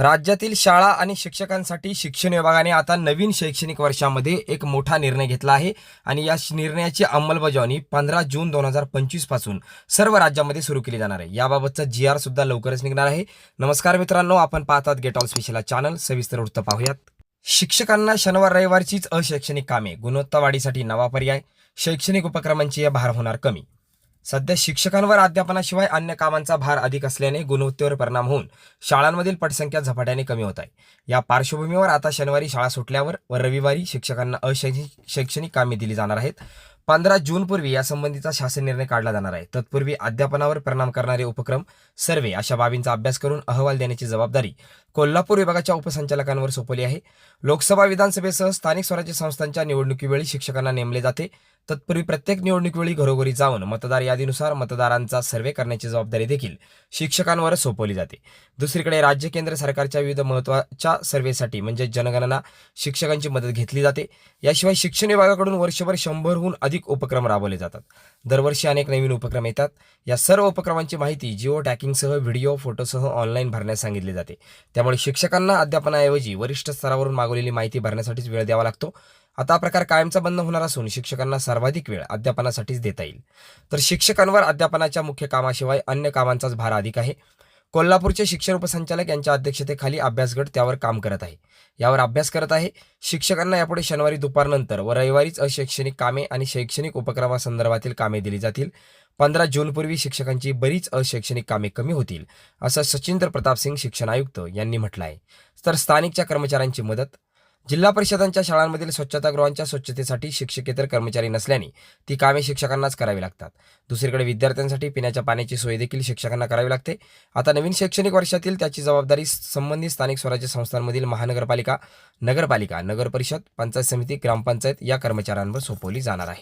राज्यातील शाळा आणि शिक्षकांसाठी शिक्षण विभागाने आता नवीन शैक्षणिक वर्षामध्ये एक मोठा निर्णय घेतला आहे. आणि या निर्णयाची अंमलबजावणी पंधरा जून दोन हजार पंचवीसपासून सर्व राज्यामध्ये सुरू केली जाणार आहे. याबाबतचा जी आर सुद्धा लवकरच निघणार आहे. नमस्कार मित्रांनो आपण पाहतात गेट ऑल स्पेशल चॅनल सविस्तर वृत्त पाहूयात. शिक्षकांना शनिवार रविवारचीच अशैक्षणिक कामे गुणवत्ता वाढीसाठी नवा पर्याय शैक्षणिक उपक्रमांची भार होणार कमी. सध्या शिक्षकांवर अध्यापनाशिवाय अन्य कामांचा भार अधिक असल्याने गुणवत्तेवर परिणाम होऊन शाळांमधील पटसंख्या झपाट्याने कमी होत आहे. या पार्श्वभूमीवर आता शनिवारी शाळा सुटल्यावर व रविवारी शिक्षकांना अशैक्षणिक शैक्षणिक कामे दिली जाणार आहेत. पंधरा जूनपूर्वी यासंबंधीचा शासन निर्णय काढला जाणार आहे. तत्पूर्वी अध्यापनावर परिणाम करणारे उपक्रम सर्वे अशा बाबींचा अभ्यास करून अहवाल देण्याची जबाबदारी कोल्हापूर विभागाच्या उपसंचालकांवर सोपवली आहे. लोकसभा विधानसभेसह स्थानिक स्वराज्य संस्थांच्या निवडणुकीवेळी शिक्षकांना नेमले जाते. तत्पूर्वी प्रत्येक निवडणुकीवेळी घरोघरी जाऊन मतदार यादीनुसार मतदारांचा सर्वे करण्याची जबाबदारी देखील शिक्षकांवर सोपवली जाते. दुसरीकडे राज्य केंद्र सरकारच्या विविध महत्त्वाच्या सर्वेसाठी म्हणजे जनगणना शिक्षकांची मदत घेतली जाते. याशिवाय शिक्षण विभागाकडून वर्षभर शंभरहून अधिक उपक्रम राबवले जातात. दरवर्षी अनेक नवीन उपक्रम येतात. या सर्व उपक्रमांची माहिती जिओ टॅकिंगसह व्हिडिओ फोटोसह ऑनलाईन भरण्यास सांगितली जाते. त्यामुळे शिक्षकांना अध्यापनाऐवजी वरिष्ठ स्तरावरून मागवलेली माहिती भरण्यासाठीच वेळ द्यावा लागतो. आता हा प्रकार कायमचा बंद होणार असून शिक्षकांना सर्वाधिक वेळ अध्यापनासाठीच देता येईल. तर शिक्षकांवर अध्यापनाच्या मुख्य कामाशिवाय अन्य कामांचाच भार अधिक आहे. कोल्हापूरचे शिक्षण उपसंचालक यांच्या अध्यक्षतेखाली अभ्यासगट त्यावर काम करत आहे. यावर अभ्यास करत आहे. शिक्षकांना यापुढे शनिवारी दुपारनंतर व रविवारीच अशैक्षणिक कामे आणि शैक्षणिक उपक्रमासंदर्भातील कामे दिली जातील. पंधरा जूनपूर्वी शिक्षकांची बरीच अशैक्षणिक कामे कमी होतील असं सचिंद्र प्रताप सिंग शिक्षण आयुक्त यांनी म्हटलं आहे तर स्थानिकच्या कर्मचाऱ्यांची मदत जिल्हा परिषदांच्या शाळांमधील स्वच्छतागृहांच्या स्वच्छतेसाठी शिक्षकेतर कर्मचारी नसल्याने ती कामे शिक्षकांनाच करावी लागतात. दुसरीकडे विद्यार्थ्यांसाठी पिण्याच्या पाण्याची सोय देखील शिक्षकांना करावी लागते. आता नवीन शैक्षणिक वर्षातील त्याची जबाबदारी संबंधित स्थानिक स्वराज्य संस्थांमधील महानगरपालिका नगरपालिका नगर परिषद पंचायत समिती ग्रामपंचायत या कर्मचाऱ्यांवर सोपवली जाणार आहे.